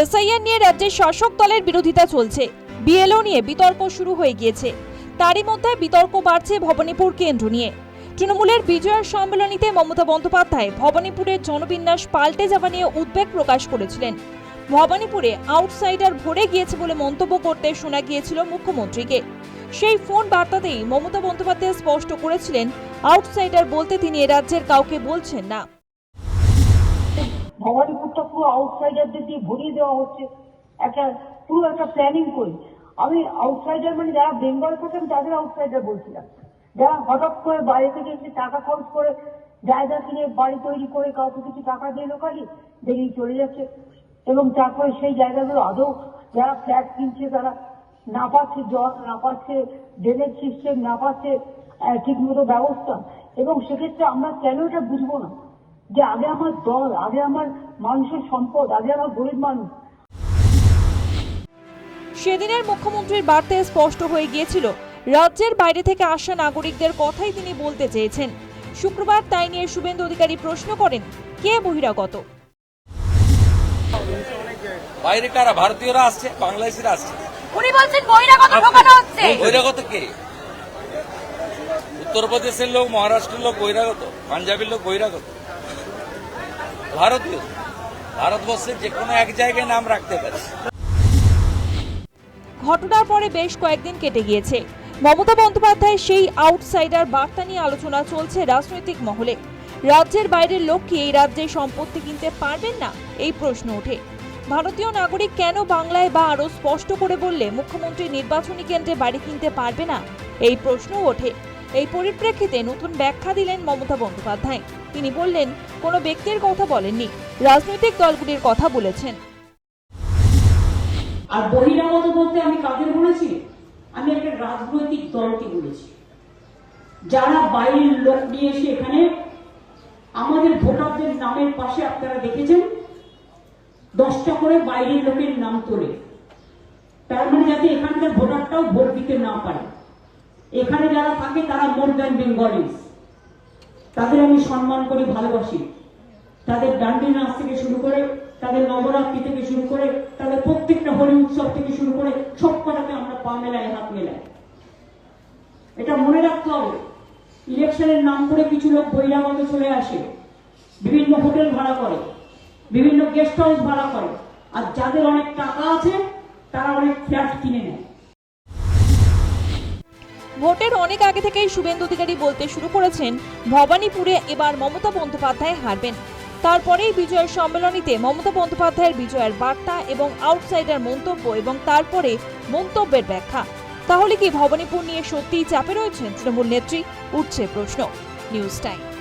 SIR নিয়ে রাজ্যের শাসক দলের বিরোধিতা চলছে। বিএলও নিয়ে বিতর্ক শুরু হয়ে গিয়েছে। তারই মধ্যে বিতর্ক বাড়ছে ভবানীপুর কেন্দ্র নিয়ে। তৃণমূলের বিজয়ের সম্মেলনীতে মমতা বন্দ্যোপাধ্যায় ভবানীপুরের জনবিন্যাস পাল্টে যাওয়া নিয়ে উদ্বেগ প্রকাশ করেছিলেন। ভবানীপুরে আউটসাইডার ভরে গিয়েছে বলে মন্তব্য করতে শোনা গিয়েছিল মুখ্যমন্ত্রীকে। সেই ফোন বার্তাতেই মমতা বন্দ্যোপাধ্যায় স্পষ্ট করেছিলেন, আউটসাইডার বলতে তিনি রাজ্যের কাউকে বলছেন না। ভবানীপুরটা পুরো আউটসাইডারদের দিয়ে ভরিয়ে দেওয়া হচ্ছে। একটা, পুরো একটা প্ল্যানিং করে। আমি আউটসাইডার মানে যারা বেঙ্গল থাকেন, তাদের আউটসাইডার বলছিলাম। যারা হঠাৎ করে বাইরে থেকে এসে টাকা খরচ করে জায়গা কিনে বাড়ি তৈরি করে কাউকে কিছু টাকা দিয়ে লোকালি বেরিয়ে চলে যাচ্ছে। এবং তারপরে সেই জায়গাগুলো আদৌ যারা ফ্ল্যাট কিনছে, তারা না পাচ্ছে জল, না পাচ্ছে ড্রেনেজ সিস্টেম না পাচ্ছে ঠিক মতো ব্যবস্থা। এবং সেক্ষেত্রে আমরা কেন এটা বুঝব না? যে আগে আমার দল আগে আমার মানুষের সম্পদ আগে আমার গরিব মানুষ। সেদিনের মুখ্যমন্ত্রীর বার্তায় স্পষ্ট হয়ে গিয়েছিল। রাজ্যের বাইরে থেকে আসা নাগরিকদের কথাই তিনি বলতে চেয়েছেন। শুক্রবার তাই নিয়ে শুভেন্দু অধিকারী প্রশ্ন করেন কে বহিরাগত? বাইরে কারা? ভারতীয়রা আসছে? বাংলাদেশিরা আসছে? উনি বলছেন বহিরাগত ঢোকানো হচ্ছে। বহিরাগত কে? উত্তরপ্রদেশের লোক মহারাষ্ট্রের লোক বহিরাগত? পাঞ্জাবের লোক বহিরাগত? ভারতীয়। ভারতবর্ষের যে কোনো এক জায়গায় নাম রাখতে পারে। ঘটনার পরে বেশ কয়েকদিন কেটে গিয়েছে। মমতা বন্দ্যোপাধ্যায় সেই আউটসাইডার বার্তা নিয়ে আলোচনা চলছে রাজনৈতিক মহলে। রাজ্যের বাইরের লোক কি এই রাজ্যে সম্পত্তি কিনতে পারবেন না? এই প্রশ্ন ওঠে। ভারতীয় নাগরিক কেন বাংলায় বা আরও স্পষ্ট করে বললে মুখ্যমন্ত্রী নির্বাচনী কেন্দ্রে বাড়ি কিনতে পারবে না? এই প্রশ্নও ওঠে। এই পরিপ্রেক্ষিতে নতুন ব্যাখ্যা দিলেন মমতা বন্দ্যোপাধ্যায়। তিনি বললেন, কোনো ব্যক্তির কথা বলেননি, রাজনৈতিক দলগুলির কথা বলেছেন। আর বহিরাগত বলতে আমি কাদের বলেছি? আমি একটা রাজনৈতিক দলকে বলেছি। যারা বাইরের লোক নিয়ে এসে এখানে আমাদের ভোটারদের নামের পাশে আপনারা দেখেছেন? দশটা করে বাইরের লোকের নাম তোলে। তার মানে যাতে এখানকার ভোটারটাও ভোট দিতে না পারে। এখানে যারা থাকে, তারা মোর দ্যান বেঙ্গলিস তাদের আমি সম্মান করি ভালোবাসি। তাদের ডান্ডি নাচ থেকে শুরু করে, তাদের নবরাত্রি থেকে শুরু করে, তাদের প্রত্যেকটা হোলি উৎসব থেকে শুরু করে, সব কটাতে আমরা পা মেলায়, হাত মেলাই এটা মনে রাখতে হবে। ইলেকশনের নাম করে কিছু লোক বহিরাগত চলে আসে। বিভিন্ন হোটেল ভাড়া করে, বিভিন্ন গেস্ট হাউস ভাড়া করে। আর যাদের অনেক টাকা আছে, তারা অনেক ফ্ল্যাট কিনে নেয়। ভোটের অনেক আগে থেকেই শুভেন্দু অধিকারী বলতে শুরু করেছেন, ভবানীপুরে এবার মমতা বন্দ্যোপাধ্যায় হারবেন। তারপরেই বিজয়ের সম্মেলনীতে মমতা বন্দ্যোপাধ্যায়ের বিজয়ের বার্তা এবং আউটসাইডার মন্তব্য এবং তারপরে মন্তব্যের ব্যাখ্যা। তাহলে কি ভবানীপুর নিয়ে সত্যিই চাপে রয়েছেন তৃণমূল নেত্রী? উঠছে প্রশ্ন। News time.